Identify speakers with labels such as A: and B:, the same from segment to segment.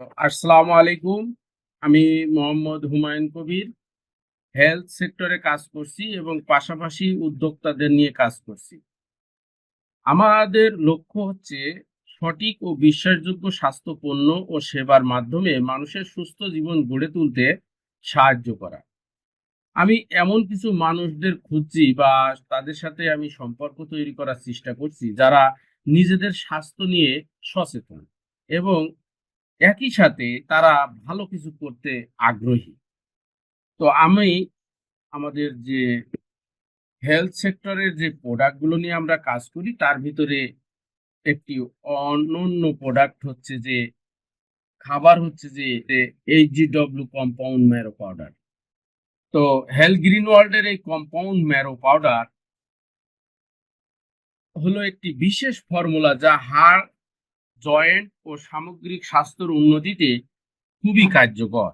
A: আসসালামু আলাইকুম আমি মোহাম্মদ হুমায়ুন কবির। হেলথ সেক্টরে কাজ করছি এবং পাশাপাশি উদ্যোক্তাদের নিয়ে কাজ করছি। আমাদের লক্ষ্য হচ্ছে সঠিক ও বিশ্বাসযোগ্য স্বাস্থ্য পণ্য ও সেবার মাধ্যমে মানুষের সুস্থ জীবন গড়ে তুলতে সাহায্য করা। আমি এমন কিছু মানুষদের খুঁজছি বা তাদের সাথে আমি সম্পর্ক তৈরি করার চেষ্টা করছি যারা নিজেদের স্বাস্থ্য নিয়ে সচেতন এবং একই সাথে তারা ভালো কিছু করতে আগ্রহী। তো আমি আমাদের যে হেলথ সেক্টরের যে প্রোডাক্টগুলো নিয়ে আমরা কাজ করি, তার ভিতরে একটি অনন্য প্রোডাক্ট হচ্ছে যে, খাবার হচ্ছে যে এইচজিডব্লিউ কম্পাউন্ড ম্যারো পাউডার তো হেলথ গ্রিন ওয়ার্ল্ডের এই কম্পাউন্ড ম্যারো পাউডার হলো একটি বিশেষ ফর্মুলা যা হাড় জয়েন্ট ও সামগ্রিক স্বাস্থ্যের উন্নতিতে খুবই কার্যকর।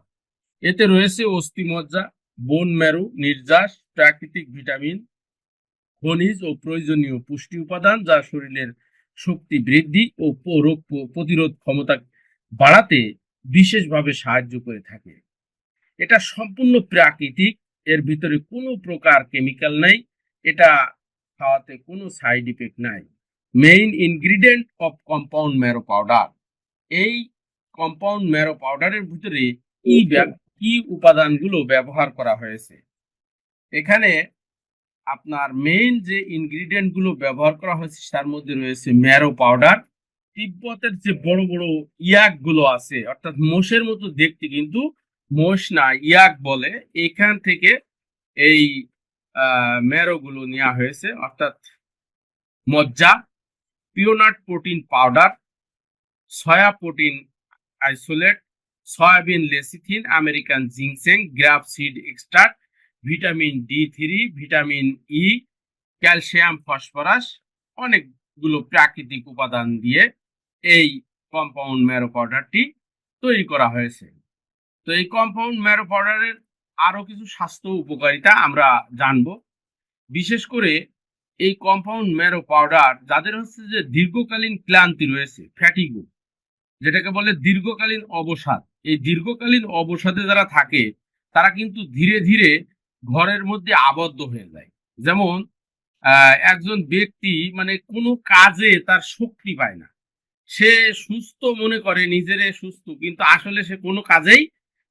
A: এতে রয়েছে অস্থিমজ্জা বোন ম্যারো নির্যাস, প্রাকৃতিক ভিটামিন, খনিজ ও প্রয়োজনীয় পুষ্টি উপাদান যা শরীরের শক্তি বৃদ্ধি ও রোগ প্রতিরোধ ক্ষমতা বাড়াতে বিশেষভাবে সাহায্য করে থাকে। এটা সম্পূর্ণ প্রাকৃতিক, এর ভিতরে কোনো প্রকার কেমিক্যাল নাই, এটা খাওয়াতে কোনো সাইড ইফেক্ট নাই। Main ingredient of compound marrow powder এই কম্পাউন্ড ম্যারো পাউডারের ভিতরে কি কি উপাদানগুলো ব্যবহার করা হয়েছে? এখানে আপনার মেইন যে ইনগ্রিডিয়েন্টগুলো ব্যবহার করা হয়েছে তার মধ্যে রয়েছে ম্যারো পাউডার তিব্বতের যে বড় বড় ইয়াকগুলো আছে অর্থাৎ মোষের মতো দেখতে কিন্তু মোষ না ইয়াক বলে এখান থেকে এই ম্যারো গুলো নেওয়া হয়েছে অর্থাৎ মজ্জা। Peanut protein powder, soya protein isolate, soyabean lecithin, American ginseng grape seed extract, vitamin D three, vitamin E, calcium, phosphorus, অনেকগুলো প্রাকৃতিক উপাদান দিয়ে এই কম্পাউন্ড ম্যারো পাউডারটি তৈরি করা হয়েছে। তো এই কম্পাউন্ড ম্যারো পাউডারের আরও কিছু স্বাস্থ্য উপকারিতা আমরা জানব। বিশেষ করে এই কম্পাউন্ড ম্যারো পাউডার যাদের হচ্ছে যে দীর্ঘকালীন ক্লান্তি রয়েছে ফ্যাটিগো যেটাকে বলে দীর্ঘকালীন অবসাদ। এই দীর্ঘকালীন অবসাদে যারা থাকে, তারা কিন্তু ধীরে ধীরে ঘরের মধ্যে আবদ্ধ হয়ে যায়। যেমন একজন ব্যক্তি মানে কোনো কাজে তার শক্তি পায় না। সে সুস্থ মনে করে, নিজেরে সুস্থ, কিন্তু আসলে সে কোনো কাজেই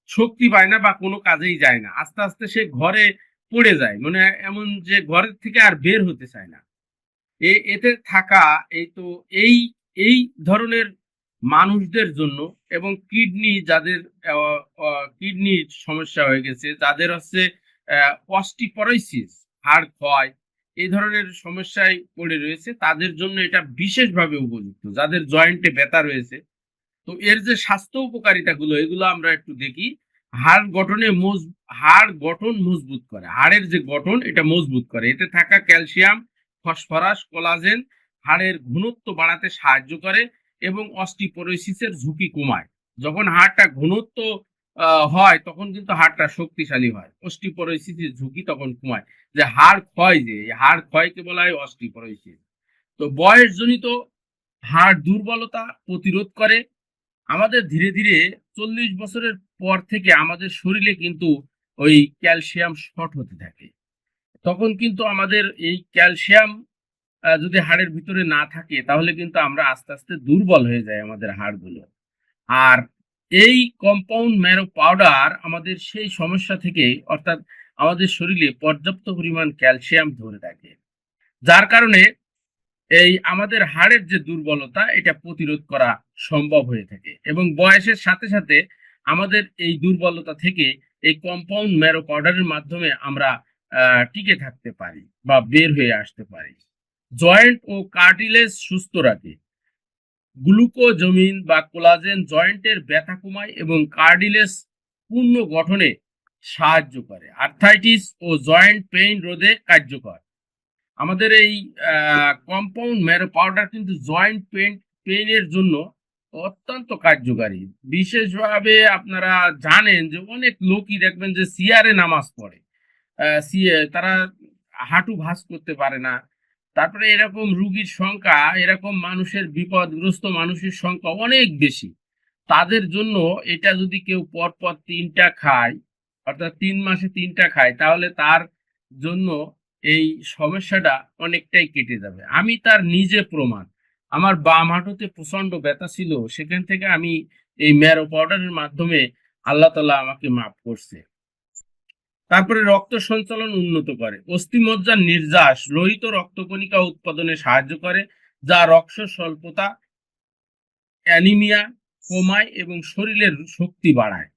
A: শক্তি পায় না বা কোনো কাজেই যায় না। আস্তে আস্তে সে ঘরে পড়ে যায়। মানে এমন যে ঘরের থেকে আর বের হতে চায় না। এতে থাকা এই তো এই এই ধরনের মানুষদের জন্য এবং কিডনি যাদের কিডনির সমস্যা হয়ে গেছে, যাদের হচ্ছে অস্টিপরোসিস, হাড় ক্ষয়, এই ধরনের সমস্যায় পড়ে রয়েছে, তাদের জন্য এটা বিশেষভাবে উপযুক্ত। যাদের জয়েন্টে ব্যথা রয়েছে। তো এর যে স্বাস্থ্য উপকারিতাগুলো, এগুলো আমরা একটু দেখি। হাড় গঠনে হাড় গঠন মজবুত করে। হাড়ের যে গঠন, এটা মজবুত করে। এতে থাকা ক্যালসিয়াম, ফসফরাস, কোলাজেন হাড়ের ঘনত্ব বাড়াতে সাহায্য করে এবং অস্টিপোরোসিসের ঝুঁকি কমায়। যখন হাড়টা ঘনত্ব হয়, তখন কিন্তু হাড়টা শক্তিশালী হয়। অস্টিপোরোসিসের ঝুঁকি তখন কমায়। যে হাড় ক্ষয় যে হাড় ক্ষয়কে বলা হয় অস্টিপোরোসিস। তো বয়সজনিত হাড় দুর্বলতা প্রতিরোধ করে আমাদের ধীরে ধীরে চল্লিশ বছরের পর থেকে আমাদের শরীরে কিন্তু ওই ক্যালসিয়াম শর্ট হতে থাকে। তখন কিন্তু আমাদের এই ক্যালসিয়াম যদি হাড়ের ভিতরে না থাকে, তাহলে কিন্তু আমরা আস্তে আস্তে দুর্বল হয়ে যায় আমাদের হাড়গুলো। আর এই কম্পাউন্ড ম্যারো পাউডার আমাদের সেই সমস্যা থেকে, অর্থাৎ আমাদের শরীরে পর্যাপ্ত পরিমাণ ক্যালসিয়াম ধরে থাকে। যার কারণে এই আমাদের হাড়ের যে দুর্বলতা, এটা প্রতিরোধ করা সম্ভব হয়ে থাকে। এবং বয়সের সাথে সাথে আমাদের এই দুর্বলতা থেকে এই কম্পাউন্ড ম্যারো পাউডারের মাধ্যমে আমরা টিকে থাকতে পারি বা বের হয়ে আসতে পারি। জয়েন্ট ও কার্টিলেজ সুস্থ রাখে। গ্লুকোজমিন বা কোলাজেন জয়েন্টের ব্যথা কমায় এবং কার্ডিলেজ পূর্ণ গঠনে সাহায্য করে। আর্থাইটিস ও জয়েন্ট পেইন রোধে কার্যকর। আমাদের এই কম্পাউন্ড ম্যারো পাউডার কিন্তু জয়েন্ট পেন পেইনের জন্য অত্যন্ত কার্যকারী। বিশেষভাবে আপনারা জানেন যে অনেক লোকই দেখবেন যে সিয়ারে নামাজ পড়ে। তারা হাঁটু ভাঁজ করতে পারে না। তারপরে এরকম রুগীর সংখ্যা, এরকম মানুষের বিপদগ্রস্ত মানুষের সংখ্যা অনেক বেশি। তাদের জন্য এটা যদি কেউ পরপর তিনটা খায়, অর্থাৎ তিন মাসে তিনটা খায়, তাহলে তার জন্য এই সমস্যাটা অনেকটাই কেটে যাবে। আমি তার নিজে প্রমাণ। আমার বাম হাঁটুতে প্রচণ্ড ব্যথা ছিল, সেখান থেকে আমি এই ম্যারো পাউডারের মাধ্যমে আল্লাহ তালা আমাকে মাফ করছে। তারপরে রক্ত সঞ্চালন উন্নত করে। অস্থিমজ্জার নির্যাস লোহিত রক্তকণিকা উৎপাদনে সাহায্য করে, যা রক্ত স্বল্পতা অ্যানিমিয়া কমায় এবং শরীরের শক্তি বাড়ায়।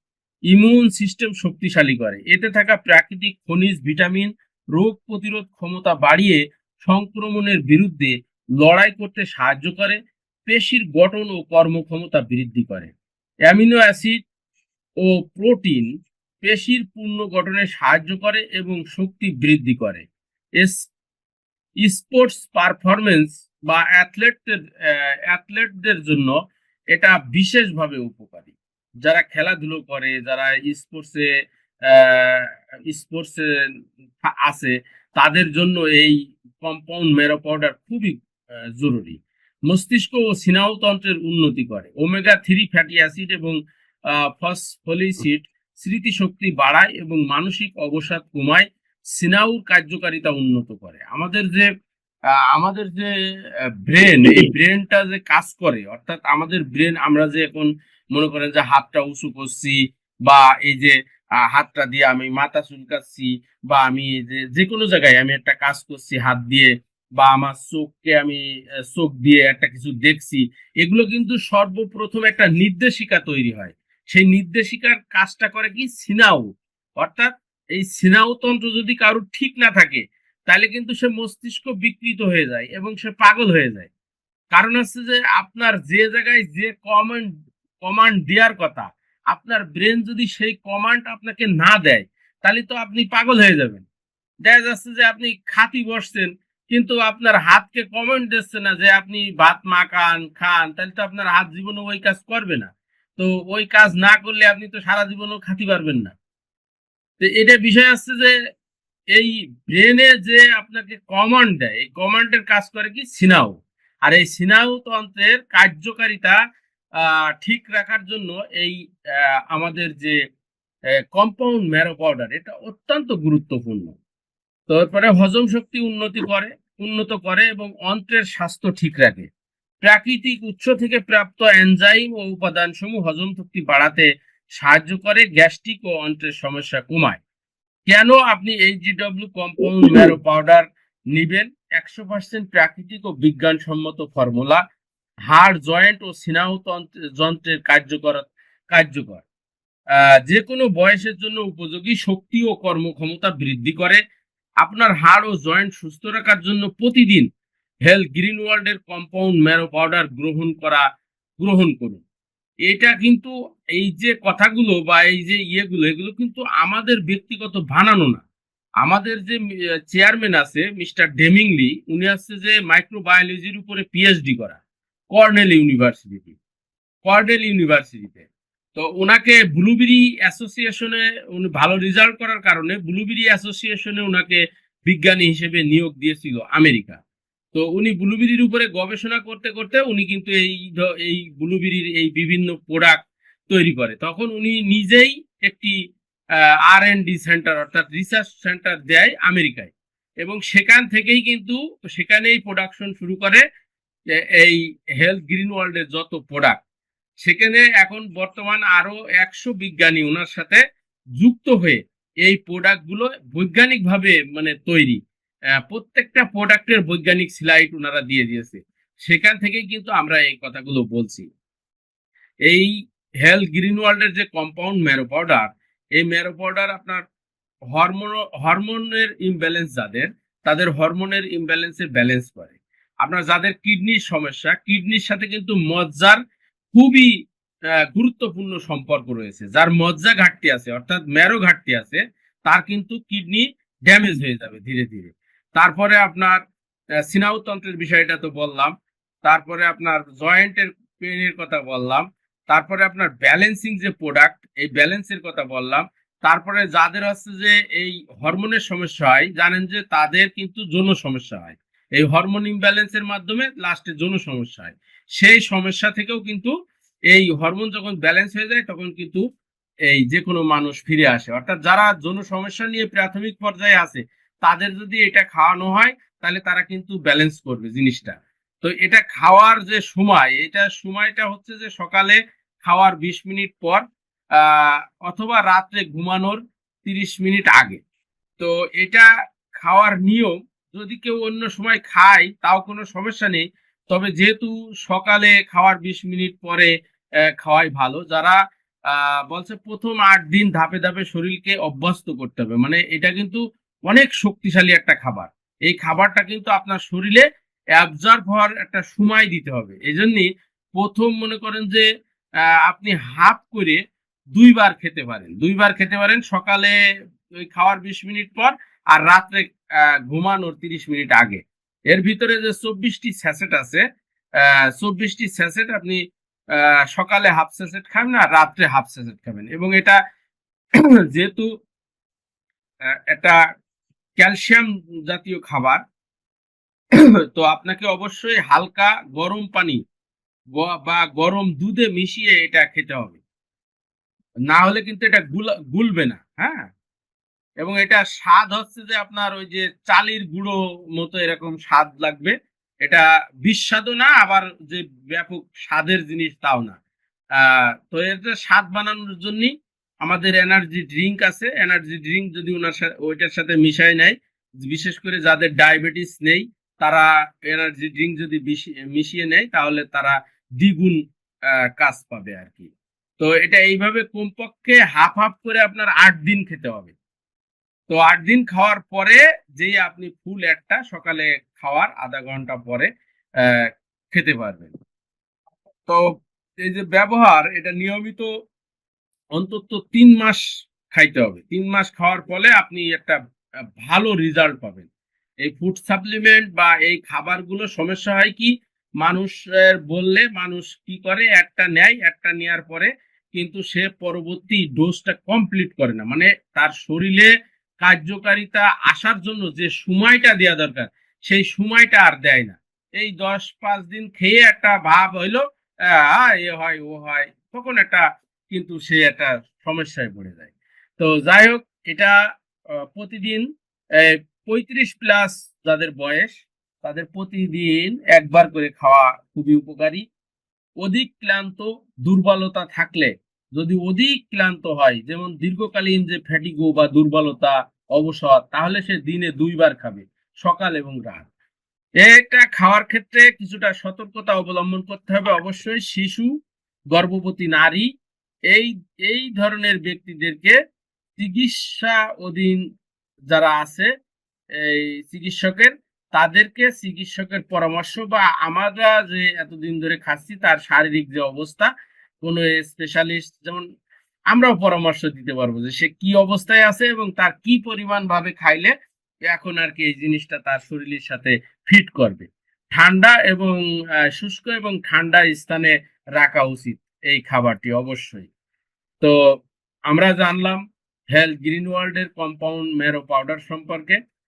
A: ইমিউন সিস্টেম শক্তিশালী করে। এতে থাকা প্রাকৃতিক খনিজ ভিটামিন রোগ প্রতিরোধ ক্ষমতা বাড়িয়ে সংক্রমণের বিরুদ্ধে লড়াই করতে সাহায্য করে, পেশির গঠন ও কর্মক্ষমতা বৃদ্ধি করে। অ্যামিনো অ্যাসিড ও প্রোটিন পেশির পূর্ণ গঠনে সাহায্য করে এবং শক্তি বৃদ্ধি করে। স্পোর্টস পারফরমেন্স বা অ্যাথলেটদের অ্যাথলেটদের জন্য এটা বিশেষভাবে উপকারী। যারা খেলাধুলো করে, যারা স্পোর্টসে স্পোর্টসে আছে, তাদের জন্য এই কম্পাউন্ড মেরো পাউডার খুবই জরুরি। মস্তিষ্ক ও স্নায়ুতন্ত্রের উন্নতি করে। ওমেগা থ্রি ফ্যাটি অ্যাসিড এবং ফসফোলিসিড স্মৃতিশক্তি বাড়ায় এবং মানসিক অবসাদ কমায় স্নায়ুর কার্যকারিতা উন্নত করে। আমাদের যে আমাদের যে ব্রেন এই ব্রেনটা যে কাজ করে, অর্থাৎ আমাদের ব্রেন আমরা যে এখন মনে করেন যে হাতটা উঁচু করছি বা এই যে হাতটা দিয়ে আমি মাথা চুলকাচ্ছি বা আমি যে কোনো জায়গায় আমি একটা কাজ করছি, হাত দিয়ে বা আমার চোখকে আমি চোখ দিয়ে একটা কিছু দেখছি, এগুলো কিন্তু সর্বপ্রথম একটা নির্দেশিকা তৈরি হয়। সেই নির্দেশিকার কাজটা করে কি? সিনাউ অর্থাৎ এই সিনাউতন্ত্র যদি কারোর ঠিক না থাকে, তাহলে কিন্তু সে মস্তিষ্ক বিকৃত হয়ে যায় এবং সে পাগল হয়ে যায়। কারণ হচ্ছে যে, আপনার যে জায়গায় যে কমান্ড কমান্ড দেওয়ার কথা আপনার ব্রেন যদি সেই কমান্ড আপনাকে না দেয়, তাহলে তো আপনি পাগল হয়ে যাবেন। দেখা যাচ্ছে যে আপনি খাতি বসছেন, কিন্তু আপনার হাতকে কমান্ড দিচ্ছে না যে আপনি ভাত মাখান, খান, তাহলে তো আপনার হাত জীবনে ওই কাজ করবে না। তো ওই কাজ না করলে আপনি তো সারা জীবনও খাতি পারবেন না। তো এটা বিষয় আসছে যে এই ব্রেনে যে আপনাকে কমান্ড দেয়, এই কমান্ডের কাজ করে কি? সিনাউ আর এই সিনাউ তন্ত্রের কার্যকারিতা ঠিক রাখার জন্য এই আমাদের যে কম্পাউন্ড ম্যারো পাউডার এটা অত্যন্ত গুরুত্বপূর্ণ। তারপরে হজম শক্তি উন্নতি করে, উন্নত করে এবং অন্ত্রের স্বাস্থ্য ঠিক রাখে। প্রাকৃতিক উৎস থেকে প্রাপ্ত এনজাইম ও উপাদানসমূহ হজম শক্তি বাড়াতে সাহায্য করে, গ্যাস্ট্রিক ও অন্ত্রের সমস্যা কমায়। কেন আপনি এই জিডব্লিউ কম্পাউন্ড ম্যারো পাউডার নিবেন? একশো পার্সেন্ট প্রাকৃতিক ও বিজ্ঞানসম্মত ফর্মুলা হাড়, জয়েন্ট ও স্নায়ু তন্ত্র- যন্ত্রের কার্যকর কার্যকর। যে কোনো বয়সের জন্য উপযোগী শক্তি ও কর্মক্ষমতা বৃদ্ধি করে। আপনার হাড় ও জয়েন্ট সুস্থ রাখার জন্য প্রতিদিন হেলথ গ্রিন ওয়ার্ল্ডের কম্পাউন্ড ম্যারো পাউডার গ্রহণ করা, গ্রহণ করুন। এটা কিন্তু এই যে কথাগুলো বা এই যে ইয়েগুলো, এগুলো কিন্তু আমাদের ব্যক্তিগত বানানো না। আমাদের যে চেয়ারম্যান আছে মিস্টার ডেমিংলি, উনি আসছে যে মাইক্রোবায়োলজির উপরে পিএইচডি করা। কর্নেল ইউনিভার্সিটিতে কর্নেল ইউনিভার্সিটিতে তো ওনাকে ব্লুবেরি অ্যাসোসিয়েশনে উনি ভালো রেজাল্ট করার কারণে ব্লুবেরি অ্যাসোসিয়েশনে ওনাকে বিজ্ঞানী হিসেবে নিয়োগ দিয়েছিল আমেরিকা। তো উনি ব্লুবেরির উপরে গবেষণা করতে করতে উনি কিন্তু এই এই ব্লুবেরির এই বিভিন্ন প্রোডাক্ট তৈরি করে। তখন উনি নিজেই একটি আর এন ডি সেন্টার অর্থাৎ রিসার্চ সেন্টার দেয় আমেরিকায়। এবং সেখান থেকেই কিন্তু সেখানেই প্রোডাকশন শুরু করে এই হেলথ গ্রিন ওয়ার্ল্ডের যত প্রোডাক্ট সেখানে এখন বর্তমান আরও একশো বিজ্ঞানী ওনার সাথে যুক্ত হয়ে এই প্রোডাক্টগুলো বৈজ্ঞানিকভাবে মানে তৈরি। প্রত্যেকটা প্রোডাক্টের বৈজ্ঞানিক স্লাইড ওনারা দিয়ে দিয়েছে। সেখান থেকেই কিন্তু আমরা এই কথাগুলো বলছি। এই হেলথ গ্রিন ওয়ার্ল্ডের যে কম্পাউন্ড ম্যারো পাউডার এই ম্যারো পাউডার আপনার হরমোন হরমোনের ইমব্যালেন্স যাদের, তাদের হরমোনের ইমব্যালেন্সে ব্যালেন্স করে আপনার যাদের কিডনির সমস্যা, কিডনির সাথে কিন্তু মজ্জার খুবই গুরুত্বপূর্ণ সম্পর্ক রয়েছে। যার মজ্জা ঘাটতি আছে, অর্থাৎ ম্যারো ঘাটতি আছে, তার কিন্তু কিডনি ড্যামেজ হয়ে যাবে ধীরে ধীরে। তারপরে আপনার স্নায়ুতন্ত্রের বিষয়টা তো বললাম, তারপরে আপনার জয়েন্টের পেনের কথা বললাম, তারপরে আপনার ব্যালেন্সিং যে প্রোডাক্ট, এই ব্যালেন্সের কথা বললাম, তারপরে যাদের হচ্ছে যে এই হরমোনের সমস্যা হয়, জানেন যে তাদের কিন্তু যৌন সমস্যা হয়। এই হরমোন ইমব্যালেন্সের মাধ্যমে লাস্টে যৌন সমস্যা হয়। সেই সমস্যা থেকেও কিন্তু এই হরমোন যখন ব্যালেন্স হয়ে যায়, তখন কিন্তু এই যে কোনো মানুষ ফিরে আসে। অর্থাৎ যারা যৌন সমস্যা নিয়ে প্রাথমিক পর্যায়ে আছে, তাদের যদি এটা খাওয়ানো হয়, তাহলে তারা কিন্তু ব্যালেন্স করবে জিনিসটা। তো এটা খাওয়ার যে সময়, এটা সময়টা হচ্ছে যে সকালে খাওয়ার বিশ মিনিট পর অথবা রাত্রে ঘুমানোর তিরিশ মিনিট আগে। তো এটা খাওয়ার নিয়ম যদি কেউ অন্য সময় খায়, তাও কোনো সমস্যা নেই। তবে যেহেতু সকালে খাওয়ার বিশ মিনিট পরে খাওয়াই ভালো। যারা বলছে প্রথম আট দিন ধাপে ধাপে শরীরকে অভ্যস্ত করতে হবে মানে এটা কিন্তু অনেক শক্তিশালী একটা খাবার। এই খাবারটা কিন্তু আপনার শরীরে অ্যাবজর্ব হওয়ার একটা সময় দিতে হবে। এই জন্যই প্রথম মনে করেন যে আপনি হাফ করে দুইবার খেতে পারেন। দুইবার খেতে পারেন সকালে, ওই খাওয়ার বিশ মিনিট পর আর রাত্রে ঘুমানোর তিরিশ মিনিট আগে। এর ভিতরে যে চব্বিশটি স্যাসেট আছে চব্বিশটি স্যাসেট আপনি সকালে হাফ স্যাসেট খাবেন আর রাত্রে হাফ স্যাসেট খাবেন। এবং এটা যেহেতু একটা ক্যালসিয়াম জাতীয় খাবার, তো আপনাকে অবশ্যই হালকা গরম পানি বা গরম দুধে মিশিয়ে এটা খেতে হবে। না হলে কিন্তু এটা গুলবে না হ্যাঁ? এবং এটা স্বাদ হচ্ছে যে আপনার ওই যে চালের গুঁড়ো মতো এরকম স্বাদ লাগবে। এটা বিস্বাদও না, আবার যে ব্যাপক স্বাদের জিনিস তাও না। তো এর স্বাদ বানানোর জন্য আমাদের এনার্জি ড্রিঙ্ক আছে। এনার্জি ড্রিঙ্ক যদি ওনার ওইটার সাথে মিশায় নেয়, বিশেষ করে যাদের ডায়াবেটিস নেই, তারা এনার্জি ড্রিঙ্ক যদি মিশিয়ে নেয়, তাহলে তারা দ্বিগুণ কাজ পাবে আর কি। তো এটা এইভাবে কমপক্ষে হাফ হাফ করে আপনার আট দিন খেতে হবে। তো আট দিন খাওয়ার পরে যেই আপনি ফুল একটা সকালে খাওয়ার আধা ঘণ্টা পরে খেতে পারবেন। তো এই যে ব্যবহার, এটা নিয়মিত অন্তত তিন মাস খাইতে হবে। তিন মাস খাওয়ার ফলে আপনি একটা ভালো রেজাল্ট পাবেন। এই ফুড সাপ্লিমেন্ট বা এই খাবারগুলো সমস্যা হয় কি, মানুষের বললে মানুষ কি করে, একটা নেয়, একটা নেয়ার পরে কিন্তু সে পরবর্তী ডোজটা কমপ্লিট করে না। মানে তার শরীরে কার্যকারিতা আসার জন্য যে সময়টা দেওয়া দরকার, সেই সময়টা আর দেয় না। এই দশ পাঁচ দিন খেয়ে একটা ভাব হইল এ হয়, ও হয়, তখন একটা কিন্তু সে একটা সমস্যায় পড়ে যায়। তো যাই হোক, এটা প্রতিদিন পঁয়ত্রিশ প্লাস যাদের বয়স, তাদের প্রতিদিন একবার করে খাওয়া খুবই উপকারী। অধিক ক্লান্ত, দুর্বলতা থাকলে যদি অধিক ক্লান্ত হয়, যেমন দীর্ঘকালীন যে ফ্যাটিগো বা দুর্বলতা, অবসর, তাহলে সে দিনে দুইবার খাবে, সকাল এবং রাত। এটা খাওয়ার ক্ষেত্রে কিছুটা সতর্কতা অবলম্বন করতে হবে অবশ্যই। শিশু, গর্ভবতী নারী, এই এই ধরনের ব্যক্তিদেরকে চিকিৎসা অধীন যারা আছে, এই চিকিৎসকের, তাদেরকে চিকিৎসকের পরামর্শ বা আমরা যে এতদিন ধরে খাচ্ছি, তার শারীরিক যে অবস্থা কোনো স্পেশালিস্ট যেমন আমরাও পরামর্শ দিতে পারব যে সে কি অবস্থায় আছে এবং তার কি পরিমাণ ভাবে খাইলে এখন আর কি এই জিনিসটা তার শরীরের সাথে ফিট করবে। ঠান্ডা এবং শুষ্ক এবং ঠান্ডা স্থানে রাখা উচিত এই খাবারটি অবশ্যই। তো আমরা জানলাম হেলথ গ্রিন ওয়ার্ল্ড এর কম্পাউন্ড মেরো পাউডার সম্পর্কে।